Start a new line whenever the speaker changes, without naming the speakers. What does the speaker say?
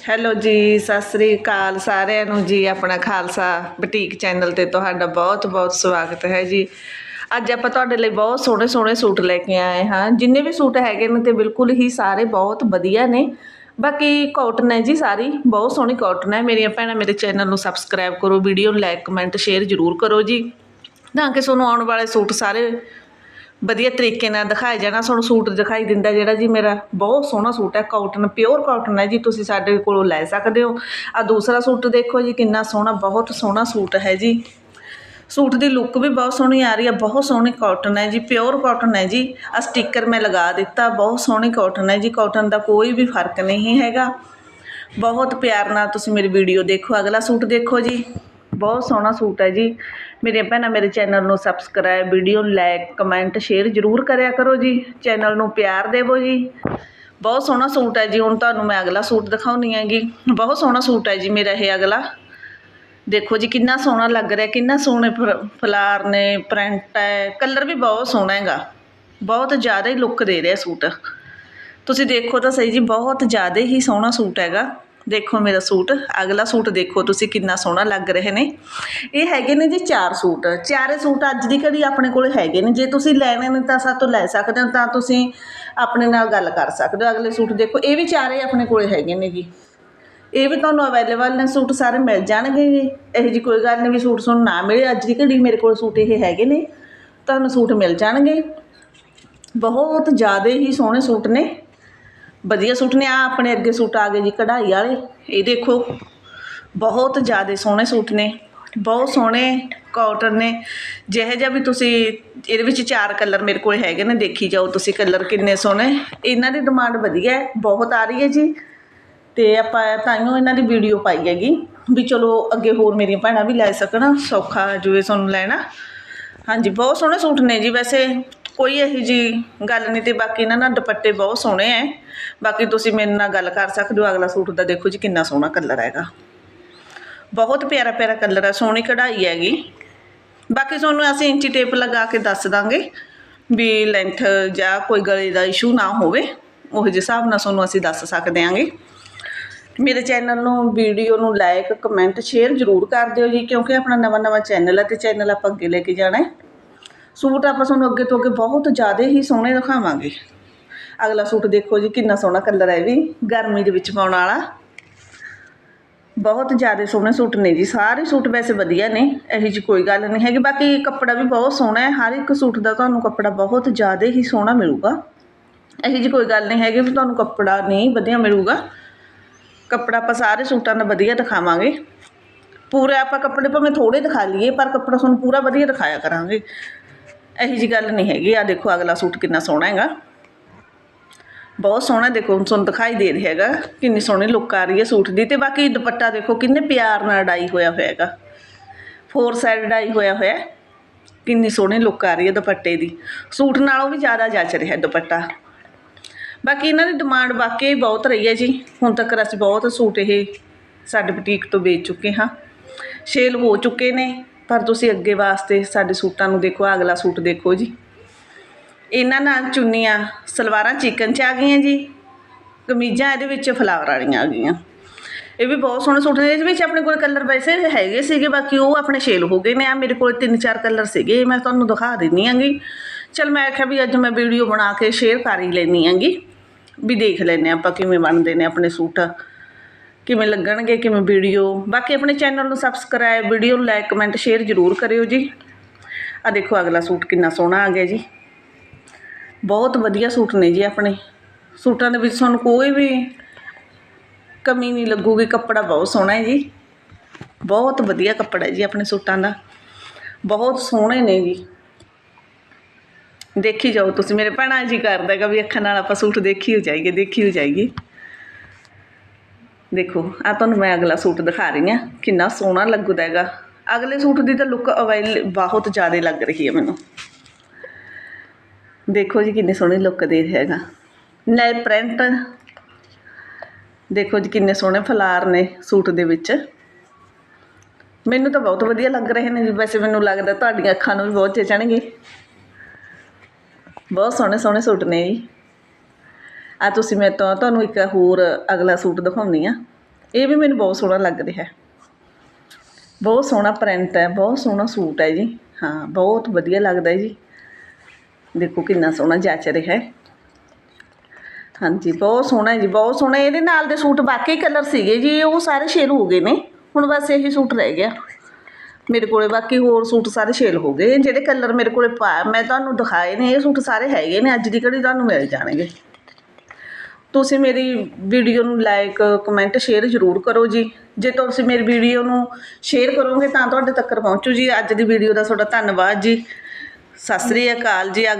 Hello ਜੀ, ਸਤਿ ਸ੍ਰੀ ਅਕਾਲ ਸਾਰਿਆਂ ਨੂੰ ਜੀ, ਆਪਣਾ ਖਾਲਸਾ ਬੁਟੀਕ ਚੈਨਲ ਤੇ ਤੁਹਾਡਾ ਬਹੁਤ ਬਹੁਤ ਸਵਾਗਤ ਹੈ ਜੀ। ਅੱਜ ਆਪਾਂ ਤੁਹਾਡੇ ਲਈ ਬਹੁਤ ਸੋਹਣੇ ਸੋਹਣੇ ਸੂਟ ਲੈ ਕੇ ਆਏ ਹਾਂ। ਜਿੰਨੇ ਵੀ ਸੂਟ ਹੈਗੇ ਨੇ ਤੇ ਬਿਲਕੁਲ ਹੀ ਸਾਰੇ ਬਹੁਤ ਵਧੀਆ ਨੇ। ਬਾਕੀ ਕਾਟਨ ਹੈ ਜੀ ਸਾਰੀ, ਬਹੁਤ ਸੋਹਣੀ ਕਾਟਨ ਹੈ। ਮੇਰੀਆਂ ਭੈਣਾਂ ਮੇਰੇ ਚੈਨਲ ਨੂੰ ਸਬਸਕ੍ਰਾਈਬ ਕਰੋ ਵੀਡੀਓ ਨੂੰ ਲਾਈਕ ਕਮੈਂਟ ਸ਼ੇਅਰ ਜ਼ਰੂਰ ਕਰੋ ਜੀ। ਤਾਂ ਕਿ ਤੁਹਾਨੂੰ ਆਉਣ ਵਾਲੇ ਸੂਟ ਸਾਰੇ ਵਧੀਆ ਤਰੀਕੇ ਨਾਲ ਦਿਖਾਇਆ ਜਾਣਾ ਤੁਹਾਨੂੰ ਸੂਟ ਦਿਖਾਈ ਦਿੰਦਾ ਜਿਹੜਾ ਜੀ ਮੇਰਾ ਬਹੁਤ ਸੋਹਣਾ ਸੂਟ ਹੈ ਕਾਟਨ ਪਿਓਰ ਕਾਟਨ ਹੈ ਜੀ, ਤੁਸੀਂ ਸਾਡੇ ਕੋਲੋਂ ਲੈ ਸਕਦੇ ਹੋ। ਆ ਦੂਸਰਾ ਸੂਟ ਦੇਖੋ ਜੀ, ਕਿੰਨਾ ਸੋਹਣਾ, ਬਹੁਤ ਸੋਹਣਾ ਸੂਟ ਹੈ ਜੀ। ਸੂਟ ਦੀ ਲੁੱਕ ਵੀ ਬਹੁਤ ਸੋਹਣੀ ਆ ਰਹੀ ਹੈ, ਬਹੁਤ ਸੋਹਣੀ ਕਾਟਨ ਹੈ ਜੀ ਪਿਓਰ ਕਾਟਨ ਹੈ ਜੀ। ਆ ਸਟicker ਮੈਂ ਲਗਾ ਦਿੱਤਾ, ਬਹੁਤ ਸੋਹਣੀ ਕਾਟਨ ਹੈ ਜੀ ਕਾਟਨ ਦਾ ਕੋਈ ਵੀ ਫ਼ਰਕ ਨਹੀਂ ਹੈਗਾ। ਬਹੁਤ ਪਿਆਰ ਨਾਲ ਤੁਸੀਂ ਮੇਰੀ ਵੀਡੀਓ ਦੇਖੋ। ਅਗਲਾ ਸੂਟ ਦੇਖੋ ਜੀ। ਬਹੁਤ ਸੋਹਣਾ ਸੂਟ ਹੈ ਜੀ। ਮੇਰੇ ਭੈਣਾਂ ਮੇਰੇ ਚੈਨਲ ਨੂੰ ਸਬਸਕ੍ਰਾਈਬ ਵੀਡੀਓ ਨੂੰ ਲਾਈਕ ਕਮੈਂਟ ਸ਼ੇਅਰ ਜ਼ਰੂਰ ਕਰਿਆ ਕਰੋ ਜੀ। ਚੈਨਲ ਨੂੰ ਪਿਆਰ ਦੇਵੋ ਜੀ। ਬਹੁਤ ਸੋਹਣਾ ਸੂਟ ਹੈ ਜੀ। ਹੁਣ ਤੁਹਾਨੂੰ ਮੈਂ ਅਗਲਾ ਸੂਟ ਦਿਖਾਉਣੀ ਹੈਗੀ। ਬਹੁਤ ਸੋਹਣਾ ਸੂਟ ਹੈ ਜੀ ਮੇਰਾ ਇਹ ਅਗਲਾ। ਦੇਖੋ ਜੀ ਕਿੰਨਾ ਸੋਹਣਾ ਲੱਗ ਰਿਹਾ, ਕਿੰਨਾ ਸੋਹਣੇ ਫਰ- ਫਲਾਰ ਨੇ, ਪ੍ਰਿੰਟ ਹੈ। ਕਲਰ ਵੀ ਬਹੁਤ ਸੋਹਣਾ ਹੈਗਾ। ਬਹੁਤ ਜ਼ਿਆਦਾ ਹੀ ਲੁੱਕ ਦੇ ਰਿਹਾ ਸੂਟ। ਤੁਸੀਂ ਦੇਖੋ ਤਾਂ ਸਹੀ ਜੀ, ਬਹੁਤ ਜ਼ਿਆਦਾ ਹੀ ਸੋਹਣਾ ਸੂਟ ਹੈਗਾ। ਦੇਖੋ ਮੇਰਾ ਸੂਟ, ਅਗਲਾ ਸੂਟ ਦੇਖੋ ਤੁਸੀਂ ਕਿੰਨਾ ਸੋਹਣਾ ਲੱਗ ਰਹੇ ਨੇ। ਇਹ ਹੈਗੇ ਨੇ ਜੀ ਚਾਰ ਸੂਟ, ਚਾਰੇ ਸੂਟ ਅੱਜ ਦੀ ਘੜੀ ਆਪਣੇ ਕੋਲ ਹੈਗੇ ਨੇ। ਜੇ ਤੁਸੀਂ ਲੈਣੇ ਨੇ ਤਾਂ ਸਾਡੇ ਤੋਂ ਲੈ ਸਕਦੇ ਹੋ, ਤਾਂ ਤੁਸੀਂ ਆਪਣੇ ਨਾਲ ਗੱਲ ਕਰ ਸਕਦੇ ਹੋ। ਅਗਲੇ ਸੂਟ ਦੇਖੋ, ਇਹ ਵੀ ਚਾਰੇ ਆਪਣੇ ਕੋਲ ਹੈਗੇ ਨੇ ਜੀ। ਇਹ ਵੀ ਤੁਹਾਨੂੰ ਅਵੇਲੇਬਲ ਨੇ, ਸੂਟ ਸਾਰੇ ਮਿਲ ਜਾਣਗੇ ਜੀ। ਇਹੋ ਜੀ ਕੋਈ ਗੱਲ ਨਹੀਂ ਵੀ ਸੂਟ ਤੁਹਾਨੂੰ ਨਾ ਮਿਲੇ, ਅੱਜ ਦੀ ਘੜੀ ਮੇਰੇ ਕੋਲ ਸੂਟ ਇਹ ਹੈਗੇ ਨੇ। ਤੁਹਾਨੂੰ ਸੂਟ ਮਿਲ ਜਾਣਗੇ। ਬਹੁਤ ਜ਼ਿਆਦਾ ਹੀ ਸੋਹਣੇ ਸੂਟ ਨੇ। ਵਧੀਆ ਸੂਟ ਨੇ ਆ ਆਪਣੇ ਅੱਗੇ ਸੂਟ ਆ ਗਏ ਜੀ ਕਢਾਈ ਵਾਲੇ। ਇਹ ਦੇਖੋ, ਬਹੁਤ ਜ਼ਿਆਦਾ ਸੋਹਣੇ ਸੂਟ ਨੇ, ਬਹੁਤ ਸੋਹਣੇ ਕੋਟਨ ਨੇ। ਜਿਹੋ ਜਿਹਾ ਵੀ ਤੁਸੀਂ ਇਹਦੇ ਵਿੱਚ ਚਾਰ ਕਲਰ ਮੇਰੇ ਕੋਲ ਹੈਗੇ ਨੇ, ਦੇਖੀ ਜਾਓ ਤੁਸੀਂ ਕਲਰ ਕਿੰਨੇ ਸੋਹਣੇ। ਇਹਨਾਂ ਦੀ ਡਿਮਾਂਡ ਵਧੀਆ ਹੈ, ਬਹੁਤ ਆ ਰਹੀ ਹੈ ਜੀ। ਅਤੇ ਆਪਾਂ ਤਾਈਓ ਇਹਨਾਂ ਦੀ ਵੀਡੀਓ ਪਾਈ ਹੈਗੀ, ਵੀ ਚਲੋ ਅੱਗੇ ਹੋਰ ਮੇਰੀਆਂ ਭੈਣਾਂ ਵੀ ਲੈ ਸਕਣ, ਸੌਖਾ ਜੂਏ ਤੁਹਾਨੂੰ ਲੈਣਾ। ਹਾਂਜੀ, ਬਹੁਤ ਸੋਹਣੇ ਸੂਟ ਨੇ ਜੀ ਵੈਸੇ। ਕੋਈ ਇਹੋ ਜੀ ਗੱਲ ਨਹੀਂ ਤੇ ਬਾਕੀ ਇਹਨਾਂ ਨਾਲ ਦੁਪੱਟੇ ਬਹੁਤ ਸੋਹਣੇ ਐ। ਬਾਕੀ ਤੁਸੀਂ ਮੇਰੇ ਨਾਲ ਗੱਲ ਕਰ ਸਕਦੇ ਹੋ, ਅਗਲਾ ਸੂਟ ਦਾ ਦੇਖੋ ਜੀ ਕਿੰਨਾ ਸੋਹਣਾ ਕਲਰ ਹੈਗਾ ਬਹੁਤ ਪਿਆਰਾ ਪਿਆਰਾ ਕਲਰ ਹੈ ਸੋਹਣੀ ਕਢਾਈ ਹੈਗੀ। ਬਾਕੀ ਤੁਹਾਨੂੰ ਅਸੀਂ ਇੰਚੀ ਟੇਪ ਲਗਾ ਕੇ ਦੱਸ ਦਾਂਗੇ ਵੀ ਲੈਂਥ ਜਾਂ ਕੋਈ ਗਲੇ ਦਾ ਇਸ਼ੂ ਨਾ ਹੋਵੇ, ਉਹ ਜਿਹੇ ਹਿਸਾਬ ਨਾਲ ਤੁਹਾਨੂੰ ਅਸੀਂ ਦੱਸ ਸਕਦੇ ਆਂਗੇ। ਮੇਰੇ ਚੈਨਲ ਨੂੰ ਵੀਡੀਓ ਨੂੰ ਲਾਈਕ ਕਮੈਂਟ ਸ਼ੇਅਰ ਜ਼ਰੂਰ ਕਰ ਦਿਓ ਜੀ, ਕਿਉਂਕਿ ਆਪਣਾ ਨਵਾਂ ਨਵਾਂ ਚੈਨਲ ਹੈ ਤੇ ਚੈਨਲ ਆਪਾਂ ਅੱਗੇ ਲੈ ਕੇ ਜਾਣਾ ਹੈ। ਸੂਟ ਆਪਾਂ ਤੁਹਾਨੂੰ ਅੱਗੇ ਤੋਂ ਅੱਗੇ ਬਹੁਤ ਜ਼ਿਆਦਾ ਹੀ ਸੋਹਣੇ ਦਿਖਾਵਾਂਗੇ। ਅਗਲਾ ਸੂਟ ਦੇਖੋ ਜੀ, ਕਿੰਨਾ ਸੋਹਣਾ ਕਲਰ ਹੈ ਵੀ। ਗਰਮੀ ਦੇ ਵਿੱਚ ਪਾਉਣ ਵਾਲਾ। ਬਹੁਤ ਜ਼ਿਆਦਾ ਸੋਹਣੇ ਸੂਟ ਨੇ ਜੀ, ਸਾਰੇ ਸੂਟ ਵੈਸੇ ਵਧੀਆ ਨੇ, ਇਹੋ ਜੀ ਕੋਈ ਗੱਲ ਨਹੀਂ ਹੈਗੀ। ਬਾਕੀ ਕੱਪੜਾ ਵੀ ਬਹੁਤ ਸੋਹਣਾ ਹੈ, ਹਰ ਇੱਕ ਸੂਟ ਦਾ ਤੁਹਾਨੂੰ ਕੱਪੜਾ ਬਹੁਤ ਜ਼ਿਆਦਾ ਹੀ ਸੋਹਣਾ ਮਿਲੂਗਾ। ਇਹੋ ਜੀ ਕੋਈ ਗੱਲ ਨਹੀਂ ਹੈਗੀ ਵੀ ਤੁਹਾਨੂੰ ਕੱਪੜਾ ਨਹੀਂ ਵਧੀਆ ਮਿਲੂਗਾ। ਕੱਪੜਾ ਆਪਾਂ ਸਾਰੇ ਸੂਟਾਂ ਦਾ ਵਧੀਆ ਦਿਖਾਵਾਂਗੇ। ਪੂਰੇ ਆਪਾਂ ਕੱਪੜੇ ਭਾਵੇਂ ਥੋੜੇ ਦਿਖਾ ਲਈਏ, ਪਰ ਕੱਪੜਾ ਤੁਹਾਨੂੰ ਪੂਰਾ ਵਧੀਆ ਦਿਖਾਇਆ ਕਰਾਂਗੇ। ਇਹੋ ਜੀ ਗੱਲ ਨਹੀਂ ਹੈਗੀ। ਆ ਦੇਖੋ, ਅਗਲਾ ਸੂਟ ਕਿੰਨਾ ਸੋਹਣਾ ਹੈਗਾ। ਬਹੁਤ ਸੋਹਣਾ ਦੇਖੋ, ਹੁਣ ਤੁਹਾਨੂੰ ਦਿਖਾਈ ਦੇ ਰਿਹਾ ਹੈਗਾ। ਕਿੰਨੀ ਸੋਹਣੀ ਲੁੱਕ ਆ ਰਹੀ ਹੈ ਸੂਟ ਦੀ। ਤੇ ਬਾਕੀ ਦੁਪੱਟਾ ਦੇਖੋ, ਕਿੰਨੇ ਪਿਆਰ ਨਾਲ ਡਾਈ ਹੋਇਆ ਹੋਇਆ ਹੈਗਾ। ਫੋਰ ਸਾਈਡ ਡਾਈ ਹੋਇਆ ਹੋਇਆ। ਕਿੰਨੀ ਸੋਹਣੀ ਲੁੱਕ ਆ ਰਹੀ ਹੈ ਦੁਪੱਟੇ ਦੀ। ਸੂਟ ਨਾਲੋਂ ਵੀ ਜ਼ਿਆਦਾ ਜੱਚ ਰਿਹਾ ਦੁਪੱਟਾ। ਬਾਕੀ ਇਹਨਾਂ ਦੀ ਡਿਮਾਂਡ ਵਾਕਈ ਬਹੁਤ ਰਹੀ ਹੈ ਜੀ। ਹੁਣ ਤੱਕ ਅਸੀਂ ਬਹੁਤ ਸੂਟ ਇਹ ਸਾਡੇ ਬੁਟੀਕ ਤੋਂ ਵੇਚ ਚੁੱਕੇ ਹਾਂ। ਸੇਲ ਹੋ ਚੁੱਕੇ ਨੇ। ਪਰ ਤੁਸੀਂ ਅੱਗੇ ਵਾਸਤੇ ਸਾਡੇ ਸੂਟਾਂ ਨੂੰ ਦੇਖੋ, ਆਹ ਅਗਲਾ ਸੂਟ ਦੇਖੋ ਜੀ। ਇਹਨਾਂ ਨਾਲ ਚੁੰਨੀਆਂ, ਸਲਵਾਰਾਂ ਚਿਕਨ ਚ ਆ ਗਈਆਂ ਜੀ। ਕਮੀਜ਼ਾਂ ਇਹਦੇ ਵਿੱਚ ਫਲਾਵਰ ਵਾਲੀਆਂ ਆ ਗਈਆਂ। ਇਹ ਵੀ ਬਹੁਤ ਸੋਹਣੇ ਸੂਟ ਨੇ, ਇਹਦੇ ਵਿੱਚ ਆਪਣੇ ਕੋਲ ਕਲਰ ਵੈਸੇ ਹੈਗੇ ਸੀਗੇ, ਬਾਕੀ ਉਹ ਆਪਣੇ ਸੇਲ ਹੋ ਗਏ ਨੇ। ਆ ਮੇਰੇ ਕੋਲ ਤਿੰਨ ਚਾਰ ਕਲਰ ਸੀਗੇ ਮੈਂ ਤੁਹਾਨੂੰ ਦਿਖਾ ਦਿੰਨੀ ਆਂਗੀ। ਚਲ ਮੈਂ ਆਖਿਆ ਵੀ ਅੱਜ ਮੈਂ ਵੀਡੀਓ ਬਣਾ ਕੇ ਸ਼ੇਅਰ ਕਰ ਹੀ ਲੈਣੀ ਆਂਗੀ। ਵੀ ਦੇਖ ਲੈਨੇ ਆਪਾਂ ਕਿਵੇਂ ਬਣਦੇ ਨੇ ਆਪਣੇ ਸੂਟ। ਕਿਵੇਂ ਲੱਗਣਗੇ, ਕਿਵੇਂ ਵੀਡੀਓ? ਬਾਕੀ ਆਪਣੇ ਚੈਨਲ ਨੂੰ ਸਬਸਕ੍ਰਾਈਬ ਵੀਡੀਓ ਨੂੰ ਲਾਈਕ ਕਮੈਂਟ ਸ਼ੇਅਰ ਜ਼ਰੂਰ ਕਰਿਓ ਜੀ। ਆ ਦੇਖੋ ਅਗਲਾ ਸੂਟ ਕਿੰਨਾ ਸੋਹਣਾ ਆ ਗਿਆ ਜੀ। ਬਹੁਤ ਵਧੀਆ ਸੂਟ ਨੇ ਜੀ ਆਪਣੇ। ਸੂਟਾਂ ਦੇ ਵਿੱਚ ਤੁਹਾਨੂੰ ਕੋਈ ਵੀ ਕਮੀ ਨਹੀਂ ਲੱਗੂਗੀ, ਕੱਪੜਾ ਬਹੁਤ ਸੋਹਣਾ ਹੈ ਜੀ। ਬਹੁਤ ਵਧੀਆ ਕੱਪੜਾ ਹੈ ਜੀ ਆਪਣੇ ਸੂਟਾਂ ਦਾ। ਬਹੁਤ ਸੋਹਣੇ ਨੇ ਜੀ। ਦੇਖੀ ਜਾਓ ਤੁਸੀਂ, ਮੇਰੇ ਭੈਣਾਂ ਜੀ ਕਰਦਾ ਹੈਗਾ ਵੀ ਅੱਖਾਂ ਨਾਲ ਆਪਾਂ ਸੂਟ ਦੇਖੀ ਹੋ ਜਾਈਏ, ਦੇਖੀ ਹੋ ਜਾਈਏ। ਦੇਖੋ ਆ ਤੁਹਾਨੂੰ ਮੈਂ ਅਗਲਾ ਸੂਟ ਦਿਖਾ ਰਹੀ ਹਾਂ। ਕਿੰਨਾ ਸੋਹਣਾ ਲੱਗਦਾ ਹੈਗਾ। ਅਗਲੇ ਸੂਟ ਦੀ ਤਾਂ ਲੁੱਕ ਅਵੇਲ ਬਹੁਤ ਜ਼ਿਆਦਾ ਲੱਗ ਰਹੀ ਹੈ ਮੈਨੂੰ। ਦੇਖੋ ਜੀ ਕਿੰਨੀ ਸੋਹਣੀ ਲੁੱਕ ਦੇ ਰਿਹਾ ਹੈਗਾ। ਨਾਲੇ ਪ੍ਰਿੰਟ ਦੇਖੋ ਜੀ ਕਿੰਨੇ ਸੋਹਣੇ ਫਲਾਰ ਨੇ ਸੂਟ ਦੇ ਵਿੱਚ। ਮੈਨੂੰ ਤਾਂ ਬਹੁਤ ਵਧੀਆ ਲੱਗ ਰਹੇ ਨੇ ਜੀ। ਵੈਸੇ ਮੈਨੂੰ ਲੱਗਦਾ ਤੁਹਾਡੀਆਂ ਅੱਖਾਂ ਨੂੰ ਵੀ ਬਹੁਤ ਜਚਣਗੇ ਬਹੁਤ ਸੋਹਣੇ ਸੋਹਣੇ ਸੂਟ ਨੇ ਜੀ। ਆ ਤੁਸੀਂ ਮੇਰੇ ਤੋਂ ਤੁਹਾਨੂੰ ਇੱਕ ਹੋਰ ਅਗਲਾ ਸੂਟ ਦਿਖਾਉਂਦੀ ਆ। ਇਹ ਵੀ ਮੈਨੂੰ ਬਹੁਤ ਸੋਹਣਾ ਲੱਗ ਰਿਹਾ। ਬਹੁਤ ਸੋਹਣਾ ਪ੍ਰਿੰਟ ਹੈ, ਬਹੁਤ ਸੋਹਣਾ ਸੂਟ ਹੈ ਜੀ। ਹਾਂ, ਬਹੁਤ ਵਧੀਆ ਲੱਗਦਾ ਹੈ ਜੀ। ਦੇਖੋ ਕਿੰਨਾ ਸੋਹਣਾ ਜੱਚ ਰਿਹਾ ਹੈ। ਹਾਂਜੀ, ਬਹੁਤ ਸੋਹਣਾ ਜੀ, ਬਹੁਤ ਸੋਹਣਾ। ਇਹਦੇ ਨਾਲ ਦੇ ਸੂਟ ਬਾਕੀ ਕਲਰ ਸੀਗੇ ਜੀ ਉਹ ਸਾਰੇ ਸ਼ੇਲ ਹੋ ਗਏ ਨੇ। ਹੁਣ ਬਸ ਇਹੀ ਸੂਟ ਰਹਿ ਗਿਆ। ਮੇਰੇ ਕੋਲੇ ਬਾਕੀ ਹੋਰ ਸੂਟ ਸਾਰੇ ਸ਼ੇਲ ਹੋ ਗਏ। ਜਿਹੜੇ ਕਲਰ ਮੇਰੇ ਕੋਲੇ ਪਾ ਮੈਂ ਤੁਹਾਨੂੰ ਦਿਖਾਏ ਨੇ, ਇਹ ਸੂਟ ਸਾਰੇ ਹੈਗੇ ਨੇ। ਅੱਜ ਦੀ ਘੜੀ ਤੁਹਾਨੂੰ ਮਿਲ ਜਾਣਗੇ। ਤੁਸੀਂ ਮੇਰੀ ਵੀਡੀਓ ਨੂੰ ਲਾਈਕ ਕਮੈਂਟ ਸ਼ੇਅਰ ਜ਼ਰੂਰ ਕਰੋ ਜੀ। ਜੇ ਤੁਸੀਂ ਮੇਰੀ ਵੀਡੀਓ ਨੂੰ ਸ਼ੇਅਰ ਕਰੋਗੇ ਤਾਂ ਤੁਹਾਡੇ ਤੱਕ ਪਹੁੰਚੂ ਜੀ। ਅੱਜ ਦੀ ਵੀਡੀਓ ਦਾ ਤੁਹਾਡਾ ਧੰਨਵਾਦ ਜੀ। ਸਤਿ ਸ੍ਰੀ ਅਕਾਲ ਜੀ।